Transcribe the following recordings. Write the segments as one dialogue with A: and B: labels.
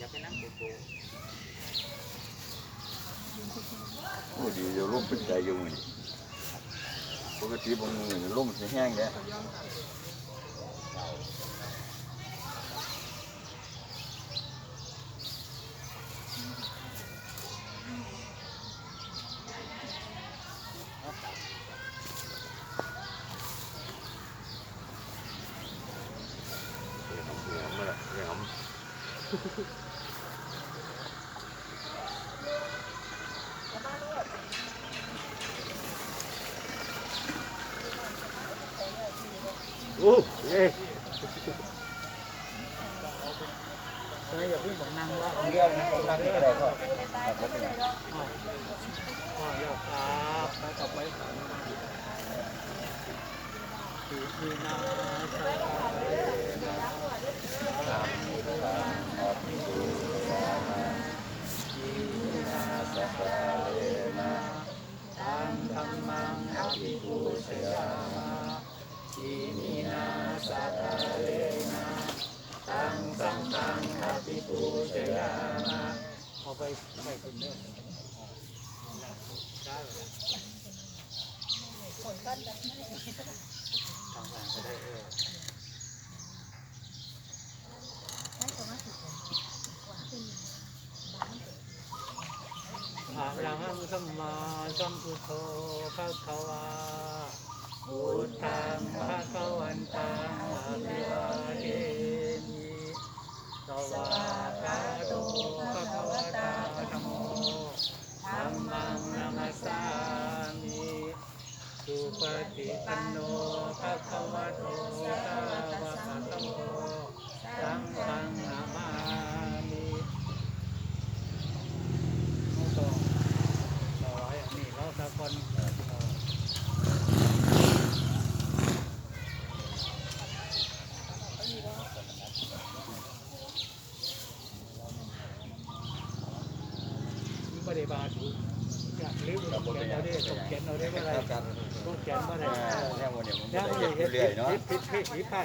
A: อย่าไปนั่งโกง
B: โอ้ดีเดี๋ยวร่มเป็นใจอยู่มื้อนี้ปกติบางมือร่มจะแห้งแล้
A: ว Nah.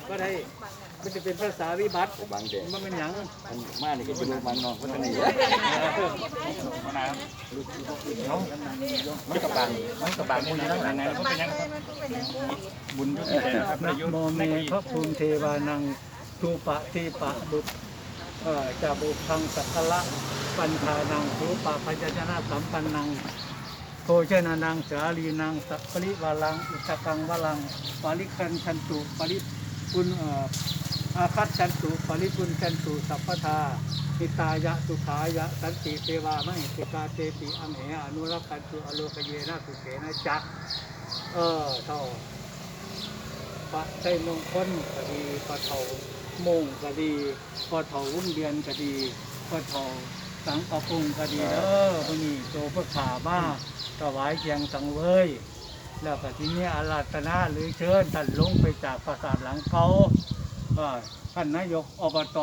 A: ก็ได้มันจะเป็นภาษาวิบัติ
B: บางเด
A: มันเป็นหยัง
B: มันมานี่ก็จะรู้มันเนาะเพราะฉะนั้นนี่มันกระบังมันกระบังมันอยู่ข้างหลังนะเพราะเป็นยังบุญอยู่ที่ไหนครับ
A: นะโมเมพระภูมิเทวานังทูปะทีปะบุตเอ่อจะบุพังสักละปัญชานังทูปะพยัญชนะสัมปันนังโภชนานังสาลีนังสัพปริวาลัง อุตกังวาลังปาริคันชันตุปริ ปุณเอ่ออาคัตชันตุปริปุณชันตุสัพพทาหิตายะสุขายะสันติเทวามหิติกาเตติอัมเหอนุรักขันตุอโลกเยนะสุเขนะจักเออเท่าปะไส้มงคลก็ดีปะเถาโมงก็ดีปะเถาวุ่นเดือนก็ดีปะเถาสังกะปุงก็ดีเด้อพนี้โตพระขามาถวายเชียงสังเวย แล้วก็ที่นี้อาราธนาหรือเชิญท่านลงไปจากปราสาทหลังเขาท่านนายกอบต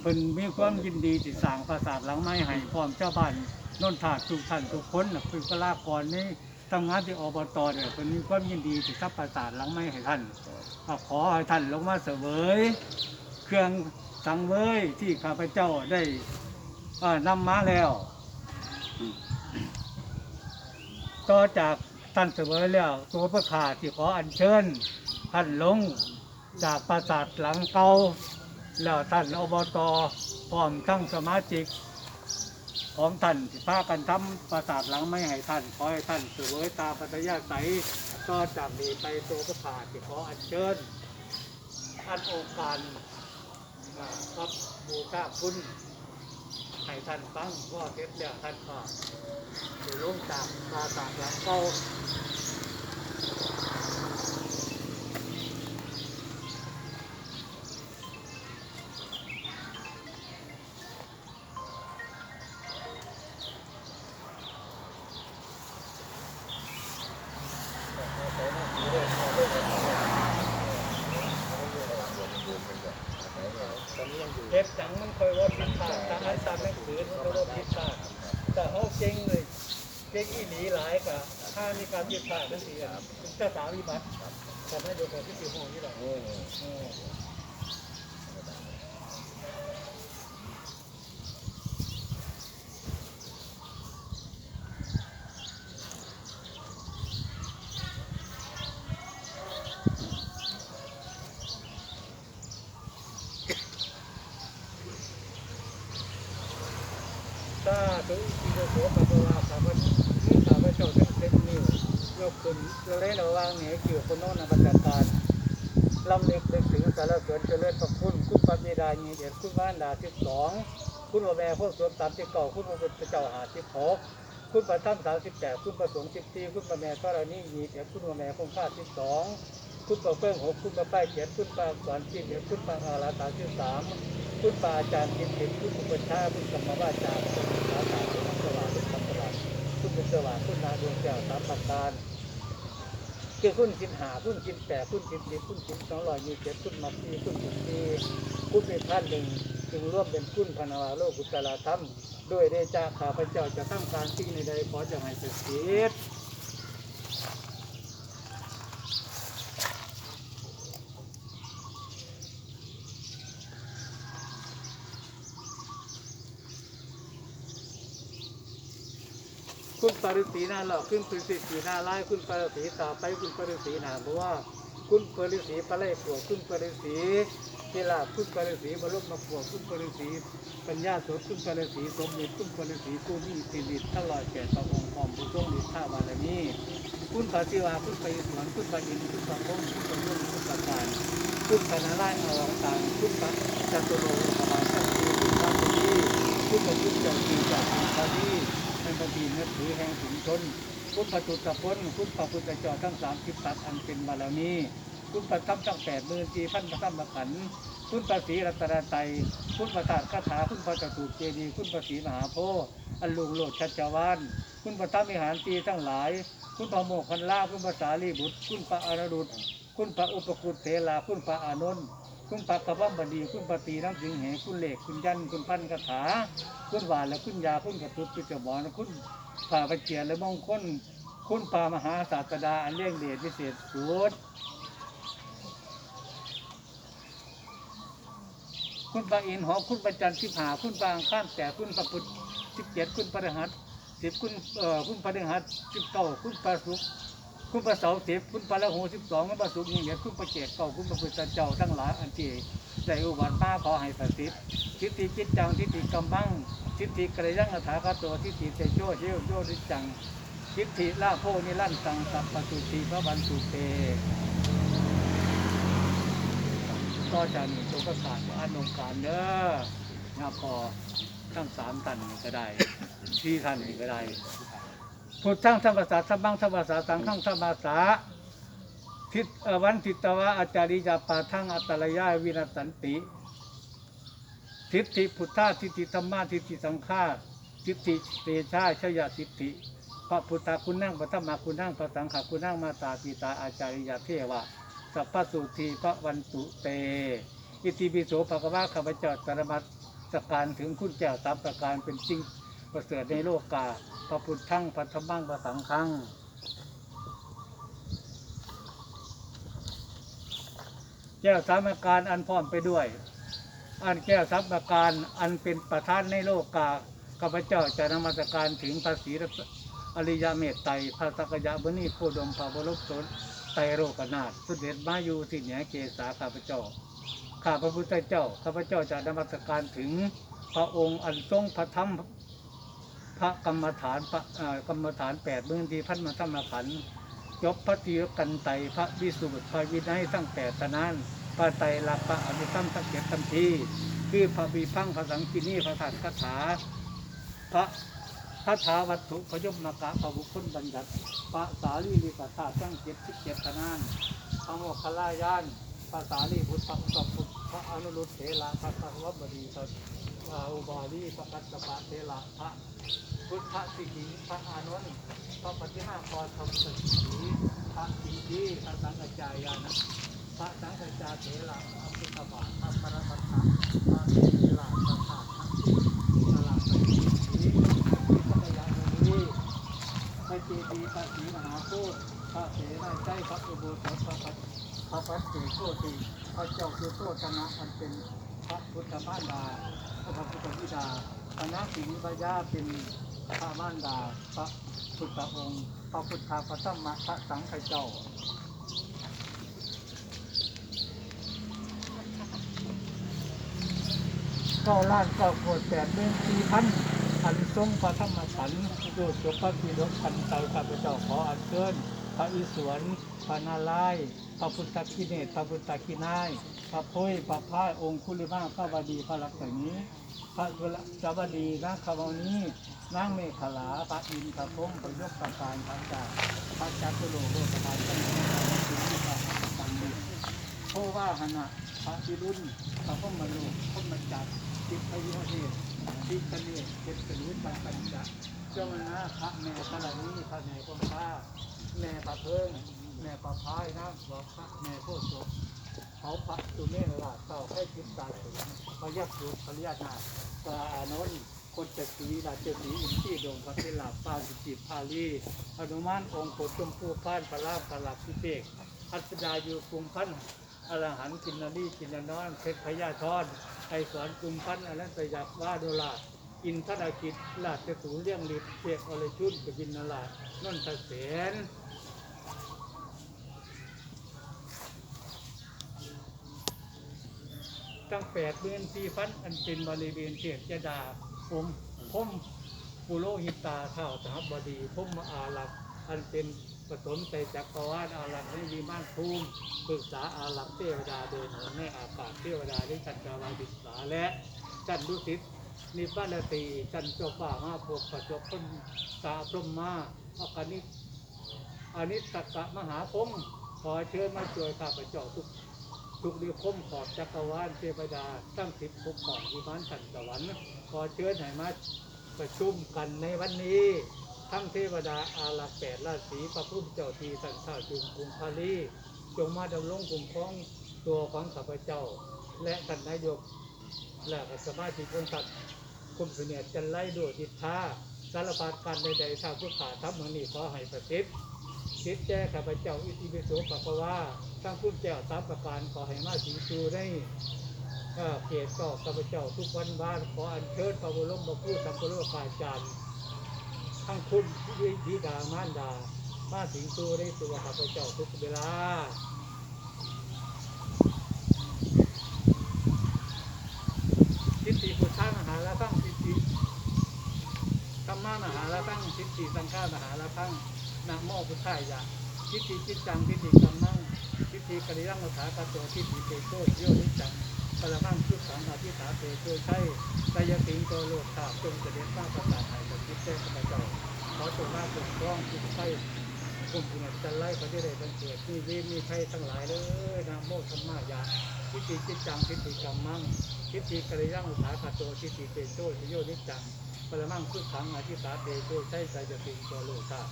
A: เพิ่นมีความยินดีที่สร้างปราสาทหลังไม้ให้พร้อมเจ้าบ้านนนทาทุกท่านทุกคนนะคือพลากรนี่ทำงานที่อบตเนี่ยเพิ่นมีความยินดีที่ทับปราสาทหลังไม้ให้ท่านขอให้ท่านลงมาเสวย เครื่องสังเวยที่ข้าพเจ้าได้นำมาแล้ว ต่อจาก ท่านเสวยแล้วตัวพระขาที่ขออัญเชิญท่านลงจากปราสาทหลังเก่าแล้วท่านอบตพร้อมทั้งสมาชิก ของท่านที่พากันทำปราสาทหลังไม่ให้ท่านขอให้ท่านเสวยตามปัญญาใสก็จากนี้ไปตัวพระขาที่ขออัญเชิญท่านองค์การอ่าครับบูชาคุณ ให้ท่านฟังว่าเก็บแล้วท่านก็จะลงจากปราสาทหลังเก่า วิบัติแต่ไม่โดนคนที่ผิวหงนี่หรอกเออ ตุอิโสปะปะวาข้าพเจ้านี่ข้าพเจ้าจะเป็นนิ้ วยกขึ้นเล่นระวางเหนือเกี่ยวคนโน้นนะประการลำเล็กเล็กถึงสารเสริญเจริญพระคุณคุณพระบิดายีเดียคุณบ้านดาที่สองคุณพระแม่พวกสวนสามที่เก่าคุณพระพุทธเจ้าหาที่หกคุณพระตั้มสามสิบแปดคุณพระสงฆ์สิบสี่คุณพระแม่ธรณียีเดียคุณพระแม่คงค่าที่สองคุณพระเฟื่องหกคุณพระป้ายเจ็ดคุณพระสอนที่เดียคุณพระอาราสามที่สามคุณพระอาจารย์สิบเอ็ดคุณพระชาคุณกรรมวาจารย์คุณสาขาคุณสว่างคุณธรรมสว่างคุณเป็นสว่างคุณนาดวงแก้วสามประการ คือคุณคินหาคุณคินแปดคุณคิดสิบคุณคินสองร้อยยี่สิบเจ็ดคุณมาสี่คุณคิบสี่คุณเป็นท่านหนึ่งจึงร่วมเป็นคุณพนาวาโลกุตลาธรรมด้วยได้จาข้าพเจ้าจะตั้งการสิ่งในใดขอจะให้เสด็จ ปริสีนาหลอกคุณปริสีนาร้ายคุณปริสีตาไปคุณปริสีหน้าบัวคุณปริสีปลาไหลขวคุณปริสีเจลาภคุณปริสีบรมมาขวคุณปริสีปัญญาสดคุณปริสีสมฤทธิ์คุณปริสีกูมีสิริตลอดแก่ตะองค์ความผู้ทรงฤทธิ์ข้าวาลมีคุณปฏิวาคุณไปสวนคุณปอินทร์คุณปะพงศ์คุณปะยุ่งคุณปะการคุณปะนาไล่อวตารคุณปะจตุโลประมาณสักทีคุณปะตุลีคุณปะยุทธเจ้าจีจากอังคารี เป็นปฏินับถือแห่งถุงชนคุณประจุตะพ้นคุณพระพุทธเจ้าทั้งสามสิบตัดอันเป็นบารมีคุณประทับทั้งแปดมื่นจีพันประทับมขันธ์คุณประสีรัตนไตรคุณประธานคาถาคุณประจตุเจดีย์คุณประสีมหาโพธิ์อันลุงโลดชัชวานคุณประทับมิหารตีทั้งหลายคุณพระโมคคันลาคุณภาษาลีบุตรคุณพระอรดุษคุณพระอุปคุตเถลาคุณพระอานนท์ คุณพระกระบัมบดี คุณปฏิน้ำสิงเหคุณเหล็กคุณยันคุณพันคาถา คุณหวานและคุณยาคุณกระตุดคุณจะหมอนคุณป่าประเจียและมงคลคุณป่ามหาศาสดาอันเลี่ยงเดชพิเศษสุดคุณปลาอินหอคุณประจันทร์สิบหาคุณปางข้านแต่คุณพระพุทธสิบเจ็ดคุณพระหัสสิบคุณเอ่อคุณพระหัสสิบเก้าคุณปลาสุก คุณปลาเสาสิบคุณปลาละหูสิบสองคุณปลาสุกยิ่เดียคุณปลาเจกเก้าคุณพระพุทธเจ้าทั้งหลายอันที่ได้อุบัติมาขอให้ประสิทธิ์ทิฏฐิจิตจังทิฏฐิกำบังทิฏฐิกระยังอัฏฐาคาโตทิฏฐิเตโชเชโยโยริจังทิฏฐิล่าโพนิลั่นตังสัพปตุติพระบันตุเตก็จะมีตัวประกาศว่าองการเด้องาพอทั้งสามท่านก็ได้ที่ท่านก็ได้ พุทธังธรรมศาสตร์ธรรมังธรรมศาสตร์สังฆังธรรมศาสตร์ทิศวันทิตวะอาจาริยาปาทังอัตตรยาวินัสันติ ทิฏฐิพุทธาทิฏฐิธรรมะทิฏฐิสังฆาทิฏฐิเตชาชยทิฏฐิพระพุทธคุณนั่งพระธรรมคุณนั่งพระสังฆคุณนั่งมาตาปิตาอาจาริยเทวะสัพพสุทีพระวันตุเต อิติปิโสภะคะวะข้าพเจ้าสารมัสการถึงคุณแก้วสามประการเป็นจริง ประเสริฐในโลกกาพระพุทธังพระธรรมังพระสังฆังแก้วสามประการอันพร้อมไปด้วย อันแก้วทรัพย์ประการอันเป็นประธานในโลกกาข้าพเจ้าจะนมัสการถึงพระศรีรัตอริยเมตไตรพระสักยะบุนีโคดมพระบรมสนไตโลกนาถสุดเด็จมาอยู่ที่เหนือเกศาข้าพเจ้า ข้าพระพุทธเจ้า ข้าพเจ้าจะนมัสการถึงพระองค์อันทรงพระธรรม ระกรรมฐานพระกรรมฐานแปดหมื่นทีพันมาธรรมขันยกพระทีกันไตพระวิสุทธิพระวินัยตั้งแต่ตะนั้นพระไตรลักษณ์พระอภิธรรมทั้งเจ็ดคำทีคือพระบีพังพระสังกินีพระธาตุคาถาพระคาถาวัตถุพยมมกะพระบุคคลบัญญัติพระสารีริกธาตุทั้งเจ็ดสิบเจ็ดขนานพระโมคคัลลายานพระสารีบุตรพระอุตพุทธพระอนุรุตเถระพระสังวบดีพระอาอุบาลีพระกัสสปะเถระพระพุทธสิกิพระอานนท์พระปฏิมาพรธรรมสถีพระสิทธิพระสังกัจจายานะพระสังฆจาเถระพระพุทธบาทพระปรมัตถะพระเถระพระธาตุพระสลับพระสีสีพระยาโนีพระเจดีย์พระศรีมหาโพธิ์พระเสนาใจพระอุโบสถพระปัจพระปัจเจโชติพระเจ้าคือโชตนะอันเป็นพระพุทธมารดา พระพุทธธิดาคณะสิริพยาเป็นพระมารดาพระพุทธองค์พระพุทธพระธรรมพระสังฆเจ้าเก้าล้านเก้าโคตรแปดหมื่นสี่พันอันทรงพระธรรมขันธ์ดูจบพระพีรพันใจข้าพเจ้าขออัญเชิญพระอิศวรพระนารายณ์พระพุทธกิเนศพระพุทธกินายพระโพยพระพายองคุลิมาพระบดีพระลักษณี พระกุลจบดีนะขาวนี้นางเมขลาพระอินทร์พระพงศ์พระยกประการพระจ่าพระจัตุโลโลกประธานพระนิพพานพระสิทธิพระตังเดชโพว่าหนะพระพิรุณพระพุทธมโลกพุทธจักรจิตพยุเทศทิตเนศเจตสนุปัญปัญจเจ้านะพระแม่พระนี้พระแม่คงคาแม่พระเพิงแม่พระพายน้ำบอกพระแม่โพธิ์ศพ เขาพระสุเมนลาเต่าให้จิตตาถึงพระยักษ์สุปริยานาปลาอานนท์คนเจสีราชสีอินทรีดงพระเทลาปาสิจิพาลีอนุมานองค์โพชมพูพานพระรามพระลักพิเศษอัศดาอยู่กรุงพันธ์อรหันกินนารีกินนานอนเพชรพญาทอนไอสอนกุมพันธ์อนันตยักษ์ว่าโดลาอินทนาคิดลาดเจสูเลี้ยงฤทธิ์เพียกอรชุนกบินนาลานนทเสน ตั้งแปดเดือนสี่พันอันเป็นบริเวณเทียจดาผมผมปุโรหิตาข้าวสหบดีผมอาลักษ์อันเป็นผสมใจจักรวาลอาลักษ์ในวิมานภูมิปรึกษาอาลักษ์เทวดาเดินหนในอากาศเทวดาได้จันทราวาดิษาและจันดุสิตนิพพานตีจันเจ้าป่ามาพวกประจบคนสาพรหมมาอากานิอานิสสกะมหาพงขอเชิญมาช่วยข้าพเจ้าทุก ทุกดีคมขอบจักรวาลเทวดาตั้งสิบปกของวิมานสันสวรรค์ขอเชิญให้มาประชุมกันในวันนี้ ทั้งเทวดาอารักษ์แปดราศีพระพุทธเจ้าทีสันท่าจุงกรุงพาลีจงมาดำรงกลุ่มของตัวของข้าพเจ้า และท่านนายก และสมาชิกองค์การคุมเสนียจันไล่ด้วยทิศท่าสารพัดการใดๆทางผู้ขาทัพเมืองนี้ขอให้ประสิทธิ์คิดแจ้ข้าพเจ้าอิติปิโสปะปะวา ทั้งผู้แก้วสามประการขอให้มาถึงจูได้เกียรติก็ข้าพเจ้าทุกวันบ้านขออัญเชิญพระบรมบพิตรสัมภโรกาจารย์ทั้งคุณวิดามารดา มาถึงตัวได้ตัวข้าพเจ้าทุกเวลาทิฏฐิพุทธามหาละตั้งทิฏฐิธรรมามหาละตั้งทิฏฐิสังฆามหาละตั้งนะโมพุทธายะ ทิฏฐิจิตจังทิฏฐิกรรมังทิฏฐิกริยังมุถากตโตทิฏฐิเตโชโยนิจังปรมังทุกขังอธิษฐาเตโชใช่ไตยติงโตโลกขาจงเสด็จสร้างประสาทไทยกับคิดแจ้งข้าพเจ้าขอจงมาปกป้องทุกไส้กลุ่มผู้นั้จะไล่เขาได้เลยบังเกิดมีเวรมีไทยทั้งหลายเลยนะโมธรรมายะทิฏฐิจิตจังทิฏฐิกรรมังทิฏฐิกริยังอุทาคาโตทิฏฐิเตโชชโยนิจังปรมังคุขังอธิษฐาเตโชใช้ใจจะติงโตโลกา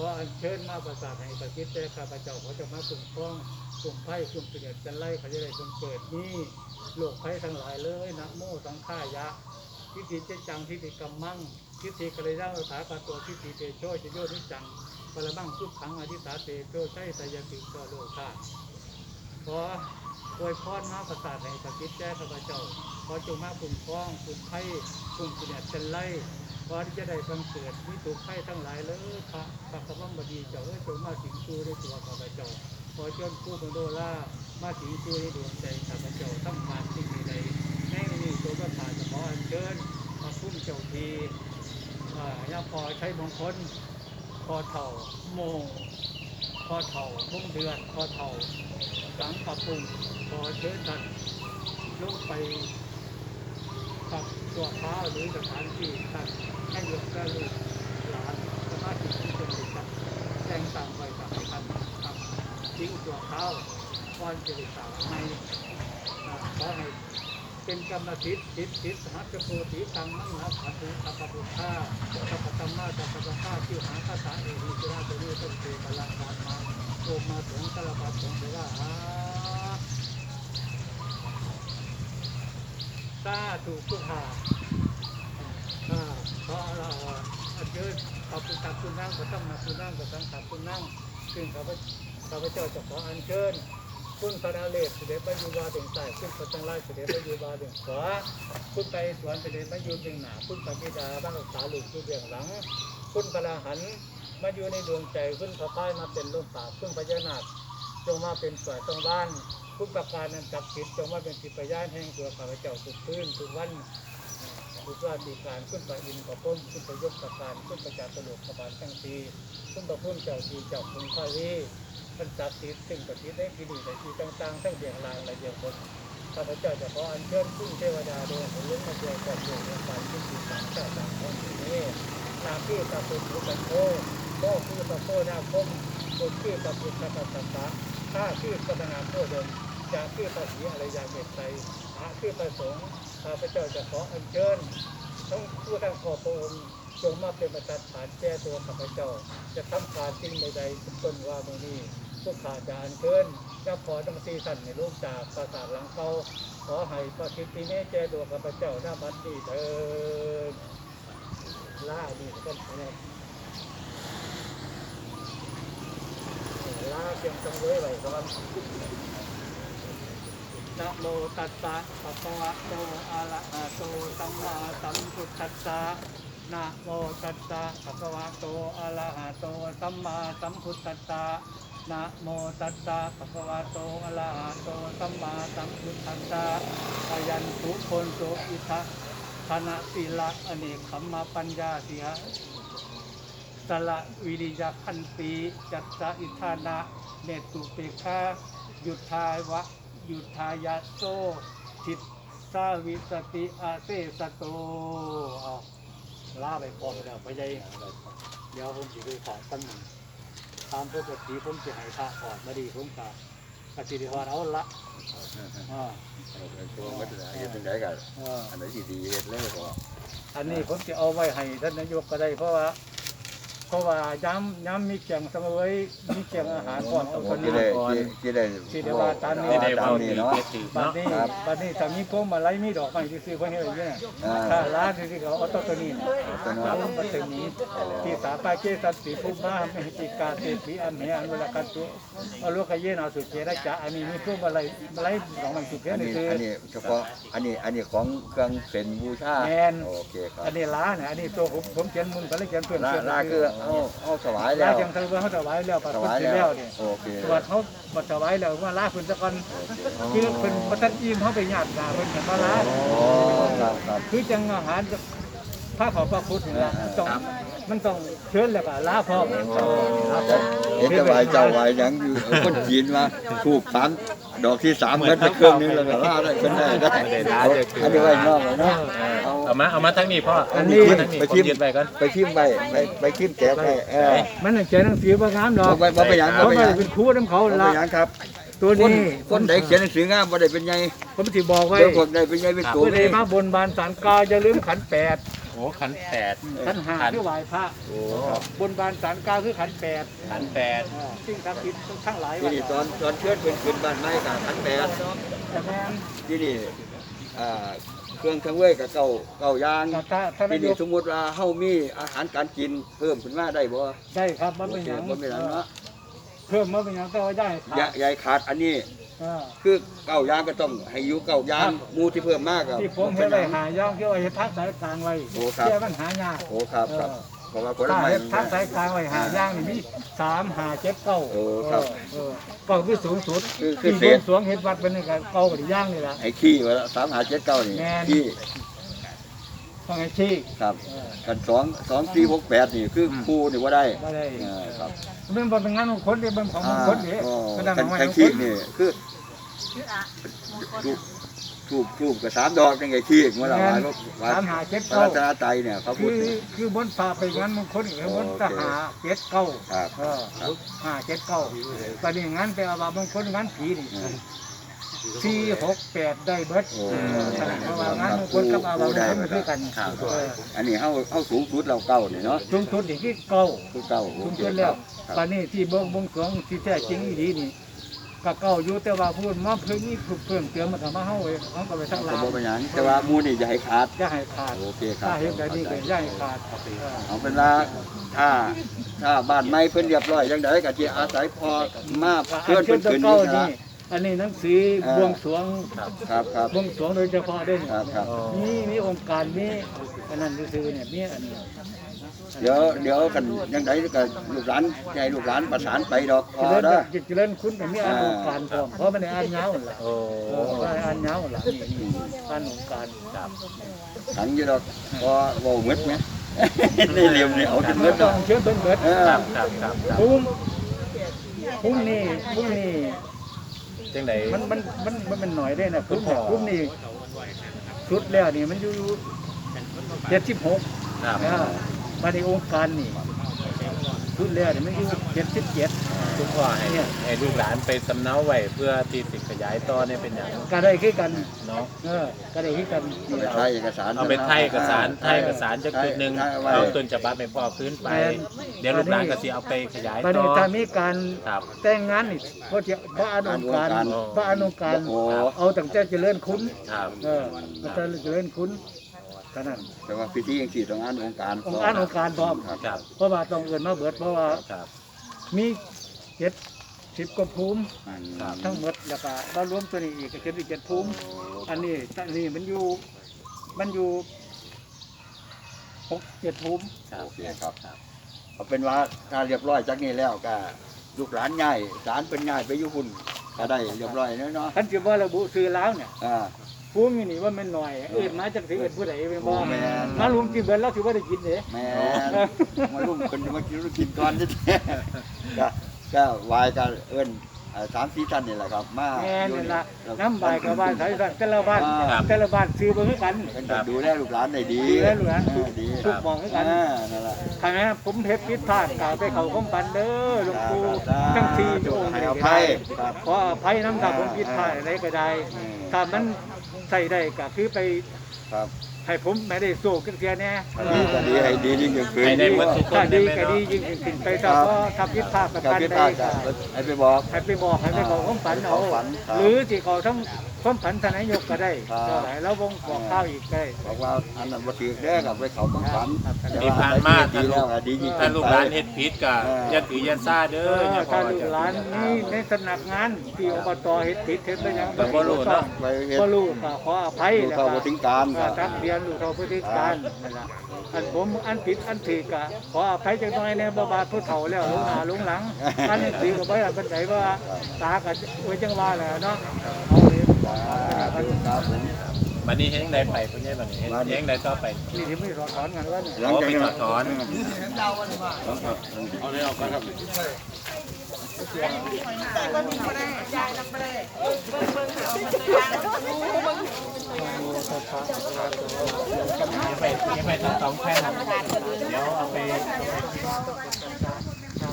A: ขออัญเชิญมาประสาทให้ประคิดแต่ข้าพเจ้าขอจะมาสุ่มคล้องสุ่มไพ่สุ่มเปลี่ยนจันไล่เขาจะได้จงเกิดนี้โลกไพ่ทั้งหลายเลยนะโมสังฆายะทิฏฐิเจจังทิฏฐิกรรมังทิฏฐิกริยังอุทาคาโตทิฏฐิเตโชชโยนิจังปรมังคุกขังอธิษฐาเตโชใช้ใจจะติงตัวโลกาขออวยพรมาประสาทให้ประคิดแจ้ข้าพเจ้าขอจงมาคุ้มครองคุ้มไข่คุ้มเสนียดจันไล่ ขอที่จะได้บังเกิดมีถูกไข่ทั้งหลายเลยพระพระกำลังบดีเจ้าเอ้ยจงมาถึงชูในตัวข้าพเจ้าขอเชิญผู้บังโดล่ามาถึงชูในดวงใจข้าพเจ้าทั้งผ่านสิ่งใดในนี้ตัวก็ผ่านขออัญเชิญพระพุ่มเจ้าทีอ่ายาพอใช้มงคลพอเถ่าโมงพอเถ่าทุ่งเดือนพอเถ่าสังปะปรุงพอเชิญท่านลงไปกับตัวค้าหรือสถานที่ท่าน ให้ยกกระลูกหลานสมาชิกที่เป็นเด็กท่านแจ้งตามไปกับท่านครับทิ้งตัวเขาก่อนจะได้สาวในขอให้เป็นกรรมสิทธิ์สิทธิ์สิทธิ์สหัสโพธิตังมังนะขัตถุขัปปุถาขัปปตัมมาขัปปะข้าที่หาคาถาเอหิสุราตุรีต้นเตพลังการมาโอมาถึงกระปัดของเทวาสาธุพุทธา อ่าขอเราอันเชิญขอบคุณตักคุณนั่งก็ต้องมาคุณนั่งก็ต้องตักคุณนั่งซึ่งข้าพข้าพเจ้าจะขออัญเชิญคุณพระนาเลศเสด็จไปอยู่บาเบียงใต้คุณพระจังไรเสด็จไปอยู่บาเบียงขวาคุณไปสวนเสด็จไปอยู่เบียงหนาคุณพระบิดาบ้านรักษาลูกอยู่เบียงหลัง คุณพระราหันมาอยู่ในดวงใจคุณพระพายมาเป็นลูกปากคุณพญานาคจงมาเป็นสวยตรงบ้านคุณประการนั้นจักดิ์สิทธิ์จงมาเป็นสิพยานแห่งตัวข้าพเจ้าทุกคืนทุกวัน บุตรว่าตีการขึ้นไปอินประพ้นขึ้นไปยกตะการขึ้นไปจากกระโหลกกระบาลทั้งทีขึ้นไประพ้นเจ้าทีเจ้าคุณข้าวีท่านศักดิ์สิทธิ์ซึ่งประทิศได้ที่ดีในที่ต่างๆทั้งเบียงลางและเบียงบนข้าพเจ้าจะขออัญเชิญขึ้นเทวดาโดยผลลุกมาเกี่ยวกับดวงวิญญาณขึ้นที่สามเจ้าต่างคนที่นี้นามที่ตะปุถุกันโตโตคือตะโพนาคมบุตรคือตะปุตตะตัสสะข้าคือพัฒนาโพดมจากคือภาษีอะไรยาเมตไตรหาคือประสงค์ ข้าพเจ้าจะขออัญเชิญต้องผู้ทั้งขอพระองค์จงมาเป็นประจัดฐานแก้ตัวข้าพเจ้า จะทำการสิ่งใดๆทุกต้นว่ามือนี้พวกข้าจะอัญเชิญจ้าขอทั้งสี่ท่านในลูกจากปราสาทหลังเกาขอให้ประสิทธิเนแก้ตัวข้าพเจ้าหน้าบัดนี้เถิดล่านี่ก็นี่ยล่าเพียงต้องเลยไว้ครับ นะโมตัสสะภะคะวะโตอะระหะโตสัมมาสัมพุทธัสสะนะโมตัสสะภะคะวะโตอะระหะโตสัมมาสัมพุทธัสสะนะโมตัสสะภะคะวะโตอะระหะโตสัมมาสัมพุทธัสสะอายันตุโคนโตอิทัธนะสีละอเนกขมมาปัญญาเสียสละวิริยคันตีจัตตาอิทานะเนตุเปคายุทธาวะ ยุทธายาโซทิตสาวิสติอาเซสโตเอาลาไปพร้อมแล้วไปใจเดี๋ยวผมจะไปขอตั้งหนึ่งตามปกติผมจะให้พระขอดมาดีผมกะกสิริพรเอาละอ่า
B: เอาไปตัววัดเฮ็ดจังไดกัน
A: อ่า
B: อันไหนที่ดีเฮ็ดเลยก็
A: อันนี้ผมจะเอาไว้ให้ท่านนายกก็ได้เพราะว่า เพราะว่าย้ำย้ำมีเกียงสมเวยมีเกียงอาหารก่อนเอาคน
B: ที่
A: นี้
B: ได้
A: ก่อน
B: ที่ได้
A: ที่ได้ว่าตามนี้
B: ที่ได้
C: ได้
B: ตา
C: เบามดี
B: นี้เนาะ
C: เจ็ดสิบ
A: บัด
C: เนาะ
A: นี้
B: ครับ
A: บัดนี้ถ้ามีโกมอะไรมีดอกไม้ที่ซื้อเพื่อให้อะไรเนี่ย
B: อ่า
A: ถ้าร้านที่เขาเอาต้นตัวนี้นะ
B: ตัวนี้
A: เอามาถึงนี้ที่สาปาเกสัตติภูมาเมหิติกาเตปิอันเมอันเวลาคันตุเอาลูกขยี้นาสุเจระจะอันนี้มีพวกอะไรอะไรดอกไม้สุเก
B: อัน
A: นี่
B: นี้
A: คือ
B: อันนี้เฉพาะอันนี้อันนี้ของเครื่องเส้นบูชา
A: แม่น
B: โอเคครับ
A: อันนี้ล้าเนี่ยอันนี้ตัวผมผมเขียนมุนก็เลยเขียนเพื่อน
B: ลา
A: เพื่อน
B: ลาคือเอาเอาถวายแล้
A: ลาวจังเธอว่าเขาถวายแล้วปัด
B: ถ
A: คน
B: วาย
A: ที่
B: แล้
A: แล้ววเนี่ย
B: โอเค
A: ตรวจเขาบัดถวายแล้วว่าลาเพิ่นตะกอนคือเพิ่นบ่ทันอิ่มเขาไปญาติกาเพิ่นเห็นว่าลา
B: อ๋อครับครับ
A: คือจังอาหารพระขอพระพุทธนี่ละมันต้องมันต้องเชิญแล้วก็ลาพร้อมลาพร้อม
B: เห็นจะไหวเจ้าไหวหยังอยู่คนจีนมาถูกสาม ดอกที่สามเม็ดไปเครื่องนึงแล้วก็ล่าได้คนได้ได้เอาอันนี้ไว้นอกเลยเนาะเอา
C: เอามาเอามาทั้งนี้พ่อ
B: อั
C: อั
B: น
C: น
B: นี้
C: นี้ทั้งนี้
B: ไป
C: ผม
B: ชิม
C: ยึดไปก่อน
B: ไปทิมไปไปไปทิมแกะไปเออ
A: มันเขียนหนังสือบ่งามดอก
B: บ่บ่ไปหยังบ่
A: เขา
B: ไปห
A: ไม่
B: ยัง
A: ได้เป็นครูนำเขา
B: บ่ไป
A: ละ
B: หยังครับ
A: ตัว
B: คน
A: นี้
B: คนใดเขียนหนังสืองามบ่ได้เป็นไง
A: ผมสิบอกไว้
B: เดี๋ยวคนใดเป็นไงเป็นตัว
A: เพื่อ
B: เอ
A: ได้
B: ง
A: มาบนบานสารกาอย่าลืมขันแปด
C: โอ้ขันแปด
A: ขันหาคือไหว้พระ
B: โอ้ครับ
A: บนบานสารกาคือขันแปด
C: ขันแปด
A: อ่าสิ่งศักดิ์สิทธิ์ทั้งหลาย
B: ที่นี่ตอนตอนเชิญเป็นขึ้นบ้านไม้กับขันแปด
A: แต่แม่น
B: ที่นี่อ่าเครื่องทั้งเว้ยกับเก่าเก่ายาง
A: ถ้าถ้านา
B: ที่
A: ย
B: นี่
A: ก
B: สมมติว่าเฮามีอาหารการกินเพิ่มขึ้นมาได้บ่
A: ได้ครับมันเป็นหยัง
B: บ่เป็นหยังเนาะ
A: เพิ่มมาเป็นหยังก็ว่าได้ค
B: อย่า
A: รับ
B: อย่าให้ขาดอันนี้
A: อ่า
B: คือเก่ายางก็ต้องให้อยู่เก่ายางหมูที่เพิ่มมากก็
A: ที่ผม
B: บ่
A: เห็
B: เป็นนห
A: ไว้
B: ยัง
A: หาย่องที่ว่าเห็นทักสายกลางไว้
B: โอ้ครับ
A: เชื่อมันหายาก
B: โอ้ครับครับเพราะว่าผล
A: ถ้า
B: ไม้
A: เห็นทักสายกลางไว้หาย่างนี่มีสามหาเจ็ดเก้า
B: โอ้ครับ
A: เออเก้าคือสูงสุด
B: คือคือ
A: ที่
B: เศ
A: บ
B: ษ
A: นสรวงเห็นวัดเป็นนี่ก็เก้ากับย่างนี่แหละ
B: ไอ้ขี้ว่าสามหาเจ็ดเก้านี่
A: แม่น
B: ขี้
A: ต้องให้ชี้
B: ครับ
A: เออ
B: กันสองสองสี่หกแปดนี่คือครูนี่ว่าได้
A: บ่ได้
B: เออครับ
A: มันบ่เป็นงานของคนเด้เป็นของมงคลเด้
B: อ่า
A: ก็ได้
B: คัน
A: มาไว้
B: คั
A: ข
B: น
A: องค
B: ขี้
A: น
B: นี่คือ ทูบทูบทูบกับสามดอกยังไงขี้เมื่อไหร่ว่าว่า
A: สามหาเจ็ด
B: พระ
A: เก้า
B: รัตนตรัยเนี่ยเขาพู
A: คื
B: ด
A: อ
B: นี่
A: คือบนฟ้าไปงานมงคลอีกแล้วบน
B: โอเค
A: ทหาเจ็ดเก้า
B: ครับ
A: เออห้าเจ็ดเก้าตอนนี้งานไปเอาบาบางคนงานผีนี่สี่หกแปดได้เบิด
B: โอ้
A: เออเพราะว่างานมงคลกับอาบาบางคนมันคือกันเออ
B: อันนี้เขาเขาสูงสุดเราเก้านี่เนาะ
A: สูงสุดนี่คือเก้า
B: คือเก้าโอ
A: สูง
B: เค
A: สุด
B: ค
A: แล้
B: รั
A: ว
B: บค
A: ตอ
B: รับ
A: นนี้ที่เบิ่งบงสรวงที่แท้จริงอีดีนี่ ก็เก้าอยู่แต่ว่าพูดมาเพิ่มนี่ถูกเพิ่มเติมมันก็มาเฮาไว้เขาก็ไปทั้งห
B: ก็
A: ลาย
B: บ่เป็นหยังแต่ว่าหมูนี่อย่าให้ขาด
A: อย่าให้ขาด
B: โอเคครับ
A: ถ้าเฮ็ดแบบนี้ก็อย่าให้ขาดเออ
B: เอาเป็นว่าถ้าถ้าบ้านไม้เพิ่นเรียบร้อยจังไดก็สิอาศัยพอมา
A: อั
B: เพื่อน
A: นเชิ
B: เพิ่
A: ญ
B: น
A: ตัว
B: ขึ้น
A: เก้า
B: นี่นะ
A: นี่อันนี้หนังสือบวงสรวง
B: ครับครับ
A: บวงสรวงโดยเฉพาะเด้วย
B: ครับครับ
A: นี่มีองค์การมีอันนั้นซื่อๆเนี่ยมีอันนี้
B: เดี๋ยวเดี๋ยวกันยังไงก็ลูกหลานใจลูกหลานประสานไปดอกพ
A: เจ
B: อ
A: ริญ
B: เด้อ
A: จิตเจริญคุณแต่มีอันองค์การพร้อมเพราะมันในอันยาวล่ะ
C: โอ้
A: เออว่าอันยาวล่ะนี่นี่อันองค์การ
C: ครับ
B: ขังอยู่ดอกพอเว้าหมดไหมนี่เหลี่ยมนี่เอาจนหม
A: เมื่อ
B: ด
A: ต้
B: ด
A: อ
B: องก
A: เชื่อเบิ่งเบิด
B: เออ
C: ครับครับครับครับ
A: พุ่มพุ่มนี่พุ่มนี่
C: จังไหน
A: มันมันมันมันมันหน่อยได้นะพุ่มเนี่ยพุ่มนี่ชุดแล้วนี่มันอยู่เจ็ดสิบหก
C: ครับ
A: นะ มาในองค์การนี่ชุดแล้วนี่มันอยู่เจ็ดสิบเจ็ด
C: คุณพ่อให้ให้ลูกหลานไปสำเนาไว้เพื่อที่สิขยายต่อเนี่ยเป็นอย่าง
A: ก็ได้คือกัน
C: เนาะ
A: เออก็ได้คือกัน
B: เอาไปไทยเอกสาร
C: เอาไปไทยเอกสารไทยเอกสารจะจุดหนึ่ง
B: ไทยไว้
C: เอาต้นฉบับไปพ่อพื้นไปเดี๋ยวลูกหลานก็สิเอาไปขยาย
A: ตอน
C: ต่
A: นี้
C: อ
A: ถ้ามีการ
C: ครับ
A: แต่งงานนี่เพราะจะพระอนุการ
B: อนุการ
A: พระอนุการ
B: โอ้
A: เอาตั้งแต่เจริญคุณ
C: ครับ
A: เออตั้งแต่เจริญคุณ เท่านั้น
B: แต่ว่าพิธียังสี่ต้องอ่านองค์การ
A: องค์การองค์การพร้อม
B: ครับ
C: ครับ
A: เพราะว่าต้องเอื่นมาเบิดเพราะว่า
C: ครับ
A: มีเจ็ดสิบกว่าภูมิ
C: ครับ
A: ทั้งหมดแล้วก็มารวมตัวนี้อีกก็คือเจ็ดภูมิอันนี้อันนี้มันอยู่มันอยู่หกเจ็ดภูมิ
C: ครับ
B: โอเคครับเอาเป็นว่าถ้าเรียบร้อยจากนี้แล้วก็ลูกหลานง่ายสารเป็นง่ายไปอยู่หุ่นก็ได้เรียบร้อยแล้วเนาะ
A: ท่านจะว่าระบุซื้อแล้วเนี่ย
B: อ่า
A: ภูมินี่ว่ามันหน่อยเอื่นมาจากที่อื่นผู้ใดเป็นบ่
B: โอ้แม่น
A: มารวมกินเบิดแล้วถือว่าได้กินเด้
B: แม่นมาลุ่มคนจะมากินกินก่อนจะก็ก็วายก็เอิ้นเอ่อสามสี่ท่านนี่แหละครับ มา
A: แม่นี่ล่ะ
B: อยู่
A: น้ำใบกับบ้านไทยสัตว์แต่ละบ้าน
C: ครับ
A: แต่ละบ้านซื้อบ่คือกัน
B: เป็นก็ดูแลลูกหลานได้ดี
A: ดูแลลูกหลาน
B: เออดี
A: ทุกหม้องคือกัน
B: อ่านั่นแหละ
A: ถ้าแม่ผมเฮ็ดผิดพลาดกล่าวไปเขาข้อมปันเด้อหลวงปู่
B: ครับ
A: ทั้งสี่พระองค์
B: ให้
A: นี่
B: อ
A: ก็
B: ภั
A: ได้
B: ยครับ
A: ขออภัยน้ำตาผมผิดพลาดอะไรก็ได้
B: อืม
A: ถ้ามัน ใส่ได้ก็คือไป
B: ครับ
A: ให้ผมไม่ได้โซ่กันเสียแน่
B: อันนี้ก็ดีให้ดียิ่งขึ้น
C: ให้ได้หมดทุกคน
A: ถ้าดี
C: ได้ไหม
A: ก็ดี
C: เนาะ
A: ยิ่งขึ้นไปถ้าพอทำผิดพลาดประ
B: กับ
A: การ
B: พี่
A: ใด
B: ป้า
A: ก็
B: ก็ให้ไปบอก
A: ให้ไปบอกให้ไปขอความฝันเอา
B: ขอความฝันครับ
A: หรือที่เขาทั้ง ความฝันทนายกก็ได้
B: ครับ
A: ก็ได้แล้ววงบอกข้าวอีกก็ได้
B: บอกว่าอันนั้นบ่ถือเด้อกับไปเขาต้องฝัน
A: ครับ
B: แต่
C: ที่
B: ว่า
C: ผ่านมา
B: ดีแล้วอะดียิ่ง
C: ถ้า
B: ขึ้น
C: ลูก
B: ไป
C: หลานเฮ็ดผิดก็อย่าถืออย่าซ่าเด้
A: เอ
C: อ
A: อ
C: อย่าพ
A: ถ้า
C: อ
A: ลูก
C: จะ
A: หลานนี่ในสำนักงานที่อบตเฮ็ดผิดเฮ็ดไปหยัง
C: ก็บ่รู้เนาะ
B: ไปเฮ็ด
A: บ่รู้ก็ขออภัย
B: ลูก
A: แล้ว
B: เขา
A: ก็
B: บ่ถึงการ
A: ก็ตักเรียนลูกเขาพฤติการนั่นล่ะอันผมอันผิดอันถูกก็ขออภัยจังน้อยแน่บ่บาดผู้เฒ่าแล้วลงหน้าลงหลัง อันนี้ถือก็บ่ได้เป็นไดว่าตาก็ไว้จังว่าแหล้วเนาะเอาเลย
B: ครับผม
C: บัดนี้เฮ็ดจั่งใดไปเพิ่นใหญ่บัดนี้เฮ็ดเฮ็ดจั่งใดต่อไป
A: นี่ที่ไม่สอนสอนกันว่าเนี่ย
B: หลังจากนั้น
C: โอ้ไปถอน
B: เอาเลยเอาไปครับ
C: ไปไปทั้งสองแผ่นเดี๋ยวเอาไป
A: นะ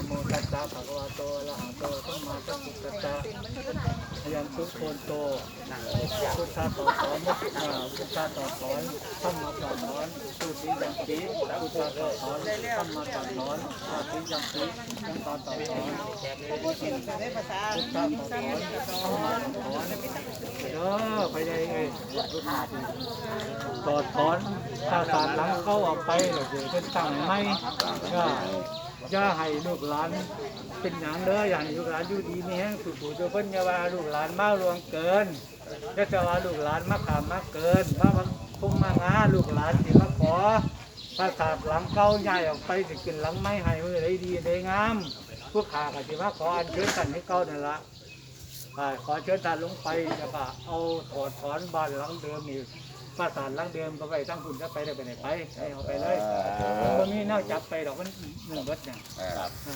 A: โมตัสสะภะคะวะโตอะระหะโตสัมมาสัมพุทธัสสะ ยัญชุโคนโตพุทธะต่อสอนพุทธะต่อสอนธรรมะต่อสอนสุติยัมปีพุทธะต่อสอนธรรมะต่อสอนอาติยัมปียังต่อต่อสอนพุทธะต่อสอนธรรมะต่อสอนเด้อไปได้เอ้ยต่อถอนถ้าสารหลังเข้าออกไปเดี๋ยวจะตั้งไม่ก็ อย่าให้ลูกหลานเป็นหยังเด้ออย่าให้ลูกหลานอยู่ดีมีแห้งสุขๆเจ้าเพิ่นอย่าว่าลูกหลานมาลวงเกินอย่าจะว่าลูกหลานมาขามมาเกินมามันคุมมางาลูกหลานสิมาขอพระศาสตร์หลังเก่าย้ายออกไปสิกินหลังไม้ให้มือได้ดีได้งามผู้ขาก็สิมาขออัญเชิญท่านให้เก่านั่นละขอเชิญท่านลงไปแล้วก็เอาถอดถอนบ้านหลังเดิมนี่ พระศาสตร์หลังเดิมก็ไปตั้งคุณจะไปได้ไปไหนไปให้เอาไปเลยมันบ่มีแนวจับไปดอกมันหนึ่งเบิดเนี่ย
C: ครับ
A: อ่า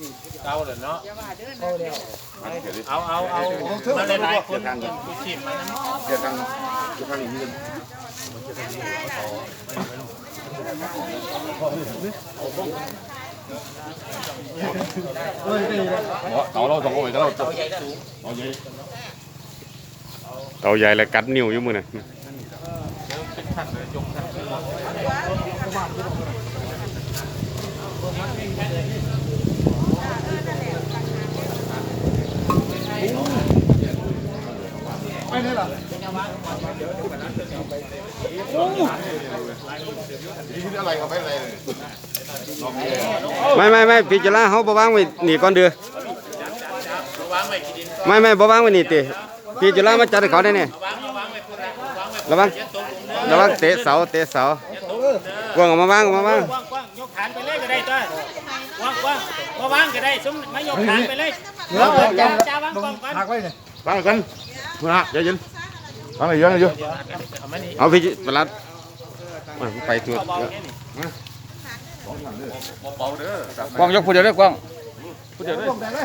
A: นี่
C: เก่าแล้วเนาะ
A: เข้าแล้วไป
C: เอาเอาเอามาหลายๆคนผู้ชีพมานะ
B: เดี๋ยวทางเดี๋ยวทางนี้กัน
D: เต่าเราสองคนเต่าเต่าใหญ่เต่าใหญ่แล้วกัดนิ้วอยู่มือน่ะ ไม่ไม่ไม่พิจารณาเขาบวางไว้นี่ก่อนเดือ
C: วางไว้กินดินก่อน
D: ไม่ไม่บ่วางไว้หนีติพี่จุฬามาจัดเขาได้เนี่ยระวัง ระวังเตะเสาเตะเสากวางเออกมาวางเอามาวาง
E: กว้างกว้างยกฐานไปเลยก็ได้ตัวกว้างกว้างมาวางก็ได้สมมายกฐานไปเลยเอาจ้าจ้าวางกว้างก่อน
D: วางกันพุ่นฮะใจเย็นวางเลยเยอะเลยเยอะ
E: เอามานี่
D: เอาพี่ประหลัดมาไปตัว
E: เบาๆแค่นี้
B: กล้องยกผู้เดียวเด้อกล้อง
F: ถ้าตั้งเสมอเด้อ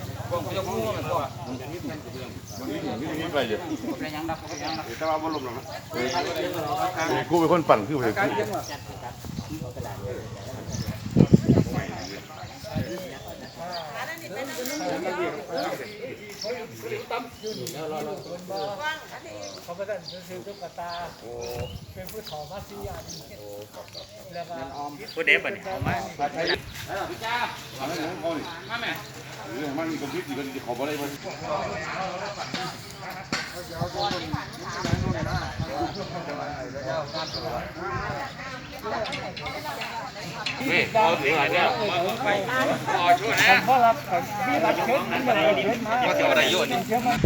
D: กูเป็นคนปั่นคือไป
A: เขาก็ได้ซื้อตุ๊กตาเป็นผู้ถอมาซีอันแล้วก็
E: ผู้เดฟบัดนี้เอามา
D: มั นมีคนคิดดีกันขอบ่ได้บ่นี่เอาสิอันเนี้ย
A: เพราะรับมีรับเชิญมันอะไรมาเชื่อมัน